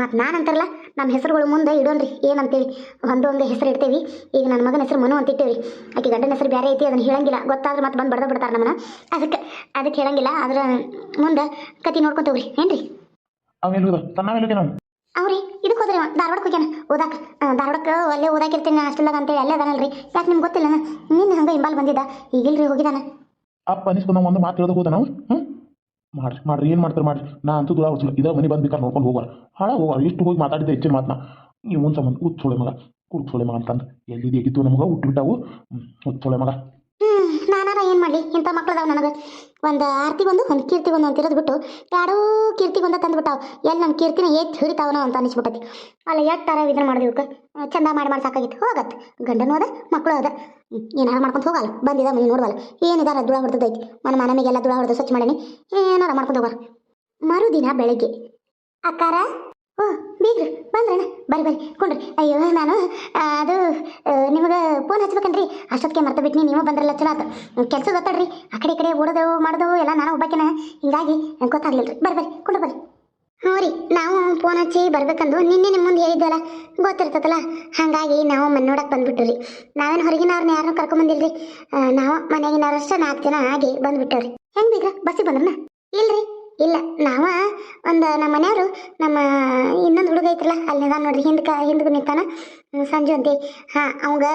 ಮತ್ತು ನಾನು ಅಂತಾರಲ್ಲ ನಮ್ಮ ಹೆಸರುಗಳು ಮುಂದೆ ಇಡೋಣ್ರಿ ಏನಂತೇಳಿ. ಒಂದು ಒಂದು ಹೆಸರು ಇಡ್ತೇವೆ. ಈಗ ನನ್ನ ಮಗನ ಹೆಸರು ಮನು ಅಂತ ಇಟ್ಟೇವಿ ಆಕೆ ಗಂಡನ ಹೆಸರು ಬೇರೆ ಐತಿ ಅದನ್ನು ಹೇಳಂಗಿಲ್ಲ. ಗೊತ್ತಾದ್ರೆ ಮತ್ತೆ ಬಂದು ಬಡ್ದು ಬಿಡ್ತಾರೆ ನಮ್ಮನ್ನ. ಅದಕ್ಕೆ ಅದಕ್ಕೆ ಹೇಳಂಗಿಲ್ಲ. ಆದ್ರೆ ಮುಂದೆ ಕತಿ ನೋಡ್ಕೊಂತ ಹೋಗ್ರಿ. ಏನ್ರಿ? ಅವ್ರಿ ಇದಕ್ಕೆ ಹೋದ್ರಿ ಧಾರವಾಡಕ್ಕೆ ಹೋಗ್ಯಾನ. ಓದಾಕ ಧಾರವಾಡಕ್ಕೆ ಅಲ್ಲೇ ಓದಾಕಿರ್ತೀನಿ ಹಾಸ್ಟೆಲ್ದಾಗ ಅಂತೇಳಿ. ಅಲ್ಲೇ ಅದಾನಲ್ರಿ. ಯಾಕೆ ನಿಮ್ಗೆ ಗೊತ್ತಿಲ್ಲ ನಿನ್ನ ಹಂಗೆ ಹಿಂಬಾಲ್ ಬಂದಿದ್ದ. ಈಗಿಲ್ರಿ ಹೋಗಿದಾನ. ಅಪ್ಪ ಅನಿಸ್ಕೊಂಡು ಒಂದು ಮಾತು ಹೇಳ್ದ ಹೋದ ನಾವು ಹ್ಞೂ ಮಾಡ್ರಿ ಮಾಡ್ರಿ, ಏನು ಮಾಡ್ತಾರೆ, ಮಾಡ್ರಿ. ನಾ ಅಂತೂ ದುಡ ಹೊಡ್ಸಿಲ್ಲ ಇದೇ ಮನೆ ಬಂದು ಬೇಕಾದ್ರೆ ನೋಡ್ಕೊಂಡು ಹೋಗೋಣ ಹಾಳ ಹೋಗೋಣ ಇಷ್ಟು ಹೋಗಿ ಮಾತಾಡಿದ್ದೆ ಹೆಚ್ಚಿನ ಮಾತನ್ನ ನೀವು ಒಂದು ಸಂಬಂಧ ಉತ್ಸೋಳೆ ಮಗ ಉತ್ಸೋಳೆ ಮಗ ಅಂತಂದು ಎಲ್ಲಿದೆ ಆಗಿತ್ತು ನಮಗೆ, ಹುಟ್ಟುಬಿಟ್ಟಾವು. ಕೂತ್ಸೋಳೆ ಮಗ. ಹ್ಞೂ ನಾನಾರ ಏನು ಮಾಡಲಿ? ಇಂಥ ಮಕ್ಳದಾವ ನನಗೆ. ಒಂದು ಬಂದು ಒಂದು ಕೀರ್ತಿಗೊಂದು ಅಂತ ಇರೋದು ಬಿಟ್ಟು ಯಾಡೋ ಕೀರ್ತಿ ಒಂದು ತಂದ್ಬಿಟ್ಟಾವ. ಎಲ್ಲಿ ನಮ್ಮ ಕೀರ್ತಿನ ಏತ್ ಹಿಡಿತಾವನೋ ಅಂತ ಅನಿಸ್ಬಿಟ್ಟತಿ. ಅಲ್ಲ ಎಷ್ಟು ತರ ಇದನ್ನ ಮಾಡಿದ್ವಿ ಇವಕ್ಕೆ ಚಂದ ಮಾಡಿ ಮಾಡಿ ಸಾಕಾಗಿತ್ತು. ಹೋಗತ್ತೆ ಗಂಡನೂ ಅದ ಮಕ್ಕಳು ಅದ. ಏನಾರು ಮಾಡ್ಕೊಂಡು ಹೋಗಲ್ಲ. ಬಂದಿದ ಮನೆ ನೋಡ್ವಲ್ಲ. ಏನಿದಾರ ದುಳ ಹೊಡೆದೈತಿ ಮನೆ ಮನೆಗೆಲ್ಲ ದುಳ ಹೊಡೆದು ಸ್ವಚ್ಛ ಮಾಡೀನಿ. ಏನಾರ ಮಾಡ್ಕೊಂಡು ಹೋಗಾರ ಮರುದಿನ ಬೆಳಗ್ಗೆ. ಅಕ್ಕಾರ ಬೀಗ್ರು ಬಂದ್ರಣ ಬರ್ರಿ ಬರ್ರಿ ಕುಂಡ್ರಿ. ಅಯ್ಯೋ ನಾನು ಅದು ನಿಮಗೆ ಫೋನ್ ಹಚ್ಬೇಕನ್ರಿ. ಅಷ್ಟೊತ್ತಿಗೆ ಮರ್ತು ಬಿಟ್ನಿ ನೀವು ಬಂದ್ರಲ್ಲ ಚಲೋ ಆತು. ಕೆಲಸ ಗೊತ್ತಾಡ್ರಿ ಆ ಕಡೆ ಈ ಕಡೆ ಓಡೋದು ಮಾಡೋದು ಎಲ್ಲ ನಾನು ಒಬ್ಬಾಕಿನ. ಹಿಂಗಾಗಿ ಗೊತ್ತಾಗ್ಲಿಲ್ಲ ರೀ ಬರ್ರಿ ಬರ್ರಿ ಕೊಂಡು ಬರ್ರಿ. ಹ್ಞೂ ರೀ ನಾವು ಫೋನ್ ಹಚ್ಚಿ ಬರ್ಬೇಕಂದು ನಿನ್ನೆ ನಿಮ್ಮ ಮುಂದೆ ಹೇಳಿದ್ದಲ್ಲ ಗೊತ್ತಿರ್ತದಲ್ಲ ಹಾಗಾಗಿ ನಾವು ಮನೆ ನೋಡಕ್ಕೆ ಬಂದ್ಬಿಟ್ಟು ರೀ. ನಾವೇನು ಹೊರಗಿನವ್ರನ್ನ ಯಾರನ್ನೂ ಆ, ನಾವು ಮನೆಯಾಗಿನವ್ರಷ್ಟೇ ನಾಲ್ಕು ಜನ ಆಗಿ ಬಂದ್ಬಿಟ್ಟವ್ರಿ. ಹೆಂಗೆ ಬೀಗ ಬಸ್ಸಿಗೆ ಬಂದ್ರನ? ಇಲ್ರಿ. ಇಲ್ಲ, ನಾವ ಒಂದು ನಮ್ಮ ಮನೆಯವರು ನಮ್ಮ ಇನ್ನೊಂದು ಹುಡುಗ ಐತ್ರಲ್ಲ, ಅಲ್ಲಿ ನಿಧಾನ ನೋಡ್ರಿ ಹಿಂದಕ್ಕೆ ಹಿಂದಕ್ಕೆ ನಿಂತಾನ. ಸಂಜು ಅಂತೆ. ಹಾಂ, ಅವಂಗ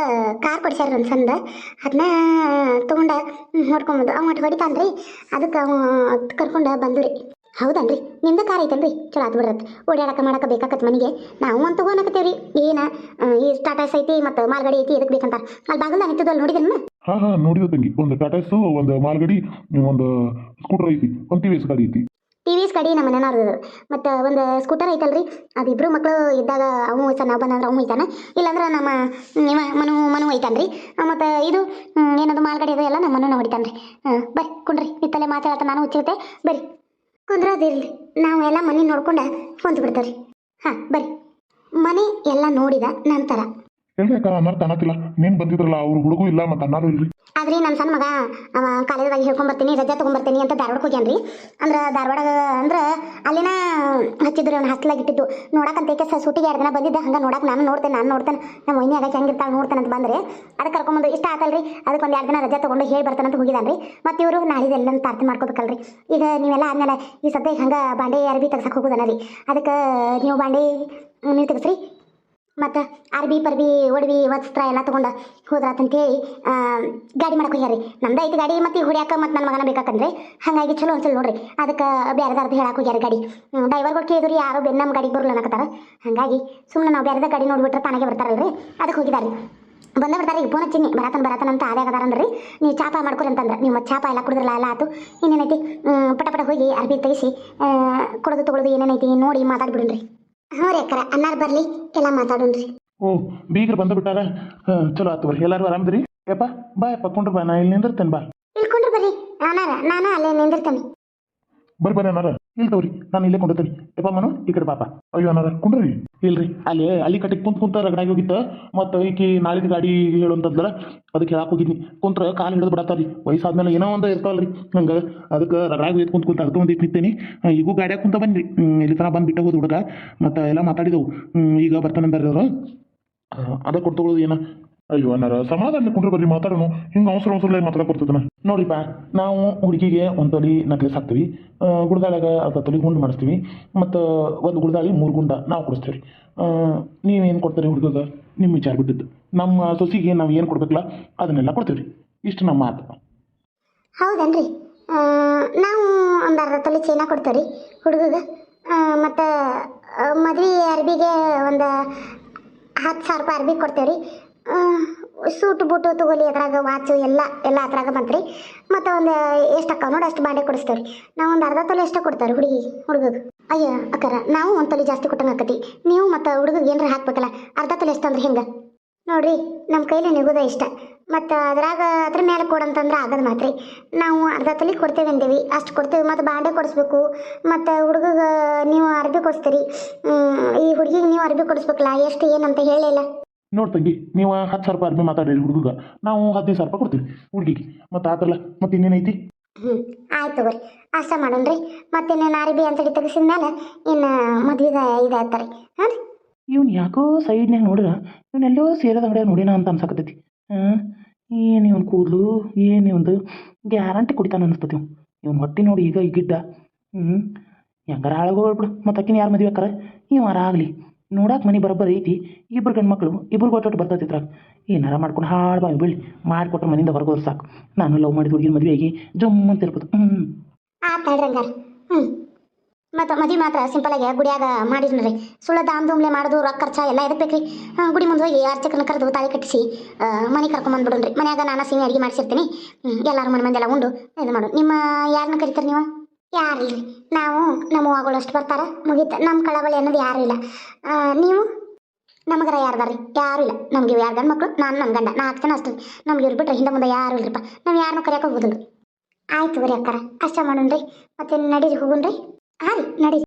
ಕಾರ್ ಕೊಡ್ಸ್ಯಾರ ಒಂದು ಸಂದ. ಅದನ್ನ ತೊಗೊಂಡ ನೋಡ್ಕೊಂಬಂದು. ಅವ ಒಟ್ಟು ಹೊಡಿತಾನ್ರಿ. ಅದಕ್ಕೆ ಅವ ಕರ್ಕೊಂಡು ಬಂದು ರೀ. ಹೌದನ್ರಿ? ನಿಮ್ದು ಕಾರ್ ಐತನ್ರಿ? ಚಲೋ ಅದು ಬಿಡ್ರತ್. ಓಡಾಡಕ ಮಾಡಕ ಬೇಕಾಕತ್ ಮನೆಗೆ. ನಾವು ಅಂತ ತಗೋನಕತ್ತೇವ್ರಿ ಏನ ಈ ಸ್ಟಾಟಸ್ ಐತಿ ಮತ್ತು ಮಾಲ್ಗಡಿ ಐತಿ ಇದಕ್ಕೆ ಬೇಕಂತ ಅಲ್ಲಿ ಬಾಗಲ್ದ ನಿಂತದ ಅಲ್ಲಿ ನೋಡಿದನ್ನ ಹಾ ಹಾ ನೋಡಿದ ತಂಗಿ. ಒಂದು ಟಾಟಾಸು ಒಂದು ಮಾಲ್ಗಡಿ, ಒಂದು ಸ್ಕೂಟರ್ ಐತಿ, ಒಂದು ಟಿ ವಿ ಎಸ್ ಗಾಡಿ ಐತಿ. ಟಿ ವಿ ಎಸ್ ಗಾಡಿ ನಮ್ಮ ಮನೆಯವ್ರ ಮತ್ತು ಒಂದು ಸ್ಕೂಟರ್ ಐತಲ್ರಿ ಇಬ್ಬರು ಮಕ್ಕಳು ಇದ್ದಾಗ ಅವು ಸಣ್ಣ ಬಂದಂದ್ರೆ ಅವು ಹೋಯ್ತಾನೆ. ಇಲ್ಲಾಂದ್ರೆ ನಮ್ಮ ಇವ ಮನು ಮನು ರೀ ಮತ್ತು ಇದು ಏನದು ಮಾಲ್ಗಡೆ ಅದು ಎಲ್ಲ ನಮ್ಮ ಮನ ಹೊಡಿತಾನೆ ರೀ ಹಾಂ ಬರ್ರಿ, ಕುಂಡ್ರಿ, ಇತ್ತಲ್ಲೇ ಮಾತಾಡ್ತಾ ನಾನು ಹುಚ್ಚಿರುತ್ತೆ ಬರ್ರಿ. ಕುಂದ್ರದಿರ್ಲಿ, ನಾವು ಎಲ್ಲ ಮನೆ ನೋಡ್ಕೊಂಡು ಹೊಂದ್ಬಿಡ್ತೇವೆ ರೀ ಹಾಂ, ಬರ್ರಿ. ಮನೆ ಎಲ್ಲ ನೋಡಿದ ನಂತರ ಎಲ್ರಿ ಅಕ್ಕ ಅನ್ನಾರು ನೀನು ಬಂದಿದ್ರಲ್ಲ, ಅವ್ರ ಹುಡುಗೂ ಇಲ್ಲ ಮತ್ತೆ ಅನ್ನಾರು ಇಲ್ರಿ. ಆದ್ರಿ ನನ್ನ ಸಣ್ಣ ಮಗ, ಅವ ಕಾಲೇಜದಾಗ ಹೇಳ್ಕೊಂಬರ್ತೀನಿ, ರಜೆ ತೊಗೊಂಬರ್ತೀನಿ ಅಂತ ಧಾರವಾಡಕ್ಕೆ ಹೋಗ್ಯಾನ್ರಿ. ಅಂದ್ರ ಧಾರವಾಡ ಅಂದ್ರ ಅಲ್ಲಿನ ಹಚ್ಚಿದ್ರು, ಅವ್ನು ಹಾಸ್ಟೆಲಾಗ ಇಟ್ಟಿದ್ದು. ನೋಡಕ್ಕಂತ ಏಕೆ ಸೂಟಿಗೆ ಎರಡು ದಿನ ಬಂದಿದ್ದೆ, ಹಂಗ ನೋಡಕ್ಕೆ ನಾನು ನೋಡ್ತೇನೆ ನಾನು ನೋಡ್ತೇನೆ. ನಮ್ಮ ಮೊಯ್ನಿ ಆಗ ಹೆಂಗಿರ್ತಾಳೆ ನೋಡ್ತೇನೆ ಅಂತ ಬಂದ್ರೆ ಅದಕ್ಕೆ ಕರ್ಕೊಂಬಂದು, ಇಷ್ಟ ಆತಲ್ರಿ ಅದಕ್ಕೆ ಒಂದು ಎರಡು ದಿನ ರಜಾ ತಗೊಂಡು ಹೇಳಿ ಬರ್ತಾನೆ ಅಂತ ಹೋಗಿದ್ದಾನ್ರಿ ಮತ್ತು ಇವರು ನಾಳಿದ್ದು ಎಲ್ಲ ಮಾಡ್ಕೋಬೇಕಲ್ರಿ. ಈಗ ನೀವೆಲ್ಲ ಆದ್ಮೇಲೆ ಈ ಸದ್ಯ ಹಂಗೆ ಬಾಂಡೆ ಅರ್ಬಿ ತೆಗ್ಸಕ್ಕೆ ಹೋಗೋದನ್ನ ರೀ. ಅದಕ್ಕೆ ನೀವು ಬಾಂಡೆ ನೀವು ತೆಗೆಸ್ರಿ. ಮತ್ತು ಅರ್ಬಿ ಪರ್ಬಿ ಒಡವಿ ವಸ್ತ್ರ ಎಲ್ಲ ತೊಗೊಂಡು ಹೋದ್ರಾತಂತೇಳಿ ಗಾಡಿ ಮಾಡಕ್ಕೆ ಹೋಗ್ಯಾರಿ ನಮ್ದು ಐತಿ ಗಾಡಿ ಮತ್ತು ಹೊಡ್ಯಾಕ ಮತ್ತು ನನ್ನ ಮಗನ ಬೇಕಾಕಂದ್ರೆ ಹಾಗಾಗಿ ಚಲೋ ಅನ್ಸಲ್ ನೋಡ್ರಿ. ಅದಕ್ಕೆ ಬೇರೆದಾರ್ದು ಹೇಳಕ್ಕೆ ಹೋಗ್ಯಾರ ಗಾಡಿ. ಡ್ರೈವರ್ಗಳು ಕೇಳಿದ್ರಿ ಯಾರು ಬೆನ್ನ ನಮ್ಮ ಗಾಡಿಗೆ ಬರಲ್ಲ ಅನ್ನಕತ್ತಾರ. ಹಾಗಾಗಿ ಸುಮ್ಮನೆ ನಾವು ಬೇರೆದ ಗಾಡಿ ನೋಡ್ಬಿಟ್ರೆ ತಾನಾಗೆ ಬರ್ತಾರಲ್ರಿ. ಅದಕ್ಕೆ ಹೋಗಿದ್ದಾರೆ ಬಂದ ಬರ್ತಾರೆ ಈಗ ಫೋನ್ ಹಚ್ಚಿನಿ. ಬರತನ ಬರತನ ಅಂತ ಆದಾಗ ಅದಾರ ಅಂದ್ರಿ. ನೀವು ಚಾಪ ಮಾಡ್ಕೊರಿ ಅಂತಂದ್ರೆ. ನೀವು ಚಾಪಾ ಎಲ್ಲ ಕುಡಿದ್ರಲ್ಲ ಎಲ್ಲ ಆತು. ಇನ್ನೇನೈತಿ? ಪಟ ಪಟ ಹೋಗಿ ಅರ್ಬಿ ತಗಿಸಿ ಕೊಡೋದು ತೊಗೊಳೋದು ಏನೇನೈತಿ ನೋಡಿ ಮಾತಾಡ್ಬಿಡ್ರಿ ಹ್ಞೂ ರೀ ಅಕ್ಕರ ಅನ್ನಾರು ಬರಲಿ ಎಲ್ಲ ಮಾತಾಡೋಣ್ರಿ ಓ ಬೀಗರು ಬಂದು ಬಿಟ್ಟಾರ ಚಲೋ ಆತು ಬರ್ರಿ ಎಲ್ಲರೂ ಆರಾಮದ್ರಿ ಯಪ್ಪ ಬಾ ಯಪ್ಪ ಕುಂಡ್ರು ಬಾ ನಾ ಇಲ್ಲಿ ನಿಂದಿರ್ತೇನೆ ಬಾ. ಇಲ್ಕೊಂಡ್ರಿ ಬರ್ರಿ ಅನ್ನಾರ ನಾನು ಅಲ್ಲೇ ನಿಂದಿರ್ತೇನೆ. ಬರ್ರಿ ಬರ್ರಿ ಅನಾರ ಇಲ್ಲಿ ತಗೋರಿ, ನಾನು ಇಲ್ಲೇ ಕೊಂಡೋತೀನಿ ಯಪ್ಪ ಮನು, ಈ ಕಡೆ ಪಾಪ ಅಯ್ಯೋ ಅನಾರ ಕುಂಡ್ರಿ ಇಲ್ರಿ, ಅಲ್ಲಿ ಅಲ್ಲಿ ಕಟ್ಟಿಗೆ ಕುಂತ ಕುಂತ ರಗಡಾಗಿ ಹೋಗಿತ್ತ. ಮತ್ತು ಈಕಿ ನಾಳಿದ ಗಾಡಿ ಹೇಳುವಂತಂದ್ರ ಅದಕ್ಕೆ ಹೇಳಕ್ಕೆ ಹೋಗಿದ್ನಿ. ಕುಂತ್ರ ಕಾಲು ಹಿಡಿದು ಬಿಡತ್ತಾರಿ. ವಯಸ್ಸಾದ್ಮೇಲೆ ಏನೋ ಒಂದು ಇರ್ತಾವಲ್ರಿ. ಹಂಗೆ, ಅದಕ್ಕೆ ರಗಡಾಗಿ ಹೋಯ್ತು ಕುಂತ ಕುಂತ ಅರ್ಧ ಒಂದು ನಿಂತೇನಿ. ಈಗೂ ಗಾಡಿಯಾಗ ಕುಂತ ಬಂದ್ರಿ ಇಲ್ಲಿ ತನಕ ಬಂದು ಬಿಟ್ಟು ಹೋದ್ ಹುಡುಗ. ಮತ್ತು ಎಲ್ಲ ಮಾತಾಡಿದವು. ಈಗ ಬರ್ತಾನಂದಾರ ಅವರು. ಅದ ಕೊಟ್ಟು ಏನ? ಅಯ್ಯೋ ಅನ್ನಾರ ಸಮಾಧಾನ ಕುಂಡ್ರೆ ಬರ್ರಿ ಮಾತಾಡೋಣ ಹಿಂಗೆ ಅವಸರ ಅವಸರ ಮಾತಾಡಕ್ ಬರ್ತದನ ನೋಡಿಪ್ಪ ನಾವು ಹುಡುಗಿಗೆ ಒಂದು ತೊಲಿ ನಕ್ಲೆಸ್ ಹಾಕ್ತೀವಿ ಗುಡ್ದಾಳಾಗ ಅರ್ಧ ತೊಲಿ ಗುಂಡು ಮಾಡಿಸ್ತೀವಿ ಮತ್ತು ಒಂದು ಗುಡ್ದಾಳಿ ಮೂರು ಗುಂಡ ನಾವು ಕೊಡಿಸ್ತೀವಿ ರೀ ನೀವೇನು ಕೊಡ್ತೀರಿ ಹುಡುಗಗೆ? ನಿಮ್ಮ ವಿಚಾರ ಬಿಟ್ಟಿದ್ದು ನಮ್ಮ ಸೊಸಿಗೆ ನಾವು ಏನು ಕೊಡ್ಬೇಕಲ್ಲ ಅದನ್ನೆಲ್ಲ ಕೊಡ್ತೀವಿ ರೀ ಇಷ್ಟು ನಮ್ಮ ಮಾತು. ಹೌದನ್ರಿ. ನಾವು ಒಂದು ಅರ್ಧ ತಲೆ ಚೀನಾ ಕೊಡ್ತೀವಿ ರೀ ಹುಡುಗಗೆ ಮತ್ತು ಮದುವೆ ಅರ್ಬಿಗೆ ಒಂದು ಹತ್ತು ಸಾವಿರ ರೂಪಾಯಿ ಅರ್ಬಿ ಕೊಡ್ತೇವೆ ರೀ ಸೂಟು, ಬೂಟು, ತಗೋಲಿ, ಅದ್ರಾಗ ವಾಚು ಎಲ್ಲ ಎಲ್ಲ ಅದ್ರಾಗ ಬಂತ್ರಿ. ಮತ್ತು ಒಂದು ಎಷ್ಟು ಅಕ್ಕ ನೋಡಿ ಅಷ್ಟು ಬಾಂಡೆ ಕೊಡಿಸ್ತೇವೆ ರೀ ನಾವು ಒಂದು ಅರ್ಧ ತೊಲೆ ಎಷ್ಟು ಕೊಡ್ತಾರೆ ಹುಡುಗಿ, ಹುಡುಗಗೆ. ಅಯ್ಯ, ಅಕ್ಕರ, ನಾವು ಒಂದು ತೊಲೆ ಜಾಸ್ತಿ ಕೊಟ್ಟಂಗೆ ಆಕತಿ. ನೀವು ಮತ್ತು ಹುಡುಗಗೆ ಏನಾರ ಹಾಕ್ಬೇಕಲ್ಲ, ಅರ್ಧ ತೊಲೆ ಎಷ್ಟು ಅಂದ್ರೆ ಹೆಂಗೆ? ನೋಡಿರಿ ನಮ್ಮ ಕೈಲಿ ನಿಗುದ ಇಷ್ಟ. ಮತ್ತು ಅದ್ರಾಗ, ಅದ್ರ ಮೇಲೆ ಕೊಡಂತಂದ್ರೆ ಆಗದ ಮಾತ್ರ. ನಾವು ಅರ್ಧ ತೊಲಿ ಕೊಡ್ತೇವೆ ಅಂದೇವಿ, ಅಷ್ಟು ಕೊಡ್ತೇವೆ. ಮತ್ತು ಬಾಂಡೆ ಕೊಡಿಸ್ಬೇಕು. ಮತ್ತು ಹುಡುಗಗೆ, ನೀವು ಅರ್ಬಿ ಕೊಡಿಸ್ತೀರಿ. ಈ ಹುಡುಗಿಗೆ ನೀವು ಅರ್ಬಿ ಕೊಡಿಸ್ಬೇಕಲ್ಲ, ಎಷ್ಟು ಏನಂತ ಹೇಳಿಲ್ಲ ನೋಡಿ ತಂಗಿ ನೀವು ಹತ್ತು ಸಾವಿರ ರೂಪಾಯಿ ಅರ್ಬಿ ಮಾತಾಡಿರಿ ಹುಡುಗ ನಾವು ಹದಿನೈದು ಸಾವಿರ ರೂಪಾಯಿ ಕೊಡ್ತೀವಿ ಹುಡುಗಿಗೆ. ಮತ್ತೆ ಆತಲ್ಲ ಮತ್ತೆ ಇನ್ನೇನೈತಿ ಹ್ಞೂ ಆಯ್ತು ತಗೋರಿ. ಅಷ್ಟ ಮಾಡೋಣ್ರಿ. ಮತ್ತೆ ಇನ್ನೇನು ಅರ್ಬಿ ಅಂತೇಳಿ ತೆಗಿಸಿದ ಮೇಲೆ ಇನ್ನು ಮದ್ವೆಗೆ ಇದಾಗ್ತಾರೆ ಹಾಂ ಇವ್ನು ಯಾಕೋ ಸೈಡ್ನ್ಯಾಗ ನೋಡಿದ್ರೆ ಇವನ್ನೆಲ್ಲೋ ಸೇರದ ಅಂಗಡಿಯಾಗ ನೋಡಿನ ಅಂತ ಅನ್ಸಕತ್ತೈತಿ. ಹಾಂ ಏನು ಇವನ್ ಕೂದಲು ಏನು ಇವಂದು ಗ್ಯಾರಂಟಿ ಕುಡಿತಾನ ಅನಿಸ್ತತಿ ಇವ್ನು. ಇವ್ನು ಹೊಟ್ಟೆ ನೋಡಿ ಈಗ ಈಗಿದ್ದ ಹ್ಞೂ ಹೆಂಗಾರ ಹಾಳಾಗೋಗ್ಬಿಡು ಮತ್ತೆ ಅಕ್ಕಿನ ಯಾರು ಮದುವೆ ಆಕಾರ ಇವಾರ ಆಗಲಿ? ನೋಡಕ್ಕೆ ಮನೆ ಬರೋಬ್ಬರಿ ಐತಿ. ಇಬ್ರು ಗಂಡು ಮಕ್ಕಳು ಇಬ್ಬರು ಒಟ್ಟೊಟ್ಟು ಬರ್ತೈತಿ ಇದ್ರಾಗ ಏನಾರ ಮಾಡ್ಕೊಂಡು ಹಾಳು ಬಾವಿ ಬೀಳಿ ಮಾಡಿಕೊಟ್ರೆ ಮನೆಯಿಂದ ಹೊರಗೋದ್ರೆ ಸಾಕು. ನಾನು ಲವ್ ಮಾಡಿದ ಹುಡುಗಿನ ಮದುವೆಗೆ ಜಮ್ ಅಂತ ಇರ್ಬೋದು ಹ್ಞೂ ಹ್ಞೂ ಮತ್ತು ಮದುವೆ ಮಾತ್ರ ಸಿಂಪಲಾಗಿ ಗುಡಿಯಾಗ ಮಾಡಿದ್ರಿ ಸುಳ್ಳ ದಾಮ್ ದುಮ್ಲೆ ಮಾಡೋದು, ರೊಕ್ಕ ಖರ್ಚ ಎಲ್ಲ ಇದಕ್ಕೆ ಬೇಕ್ರಿ. ಗುಡಿ ಮುಂದೆ ಹೋಗಿ ಅರ್ಚಕನ ಕರೆದು ತಾಳಿ ಕಟ್ಟಿಸಿ ಮನೆ ಕರ್ಕೊಂಬಂದ್ಬಿಡ್ರಿ ಮನ್ಯಾಗ ನಾನು ಸೀಮೆ ಅಡುಗೆ ಮಾಡಿಸಿರ್ತೀನಿ. ಎಲ್ಲರೂ ಮನೆ ಮಂದೆಲ್ಲ ಉಂಡು, ಇದು ಮಾಡು. ನಿಮ್ಮ ಯಾರನ್ನ ಕರಿತಾರೆ ನೀವು? ಯಾರಿಲ್ಲ. ನಾವು ನಮ್ಮ ಅಷ್ಟು ಬರ್ತಾರ, ಮುಗೀತ. ನಮ್ಮ ಕಳವಳಿ ಅನ್ನೋದು ಯಾರು ಇಲ್ಲ. ನೀವು? ನಮಗರ ಬರ್ರಿ? ಯಾರೂ ಇಲ್ಲ. ನಮ್ಗೆ ಯಾರು ಗಂಡು ಮಕ್ಕಳು ನಾನು ನಮ್ಮ ಗಂಡ. ನಾಲ್ಕು ಜನ ಅಷ್ಟೇ. ನಮ್ಗೆ ಇವ್ರು ಬಿಟ್ರೆ ಹಿಂದೆ ಮುಂದೆ ಯಾರು ಇಲ್ಲರಿಪ್ಪ ನಾವು ಯಾರನ್ನೂ ಕರೆಯೋಕೆ ಹೋಗೋದು ಆಯ್ತು ಬರೀ ಅಕ್ಕಾರ. ಅಷ್ಟ ಮಾಡೋಣ್ರಿ. ಮತ್ತೆ ನಡೀರಿ ಹೋಗುಣ್ರಿ. ಹಾಂ ರೀ ನಡೀರಿ.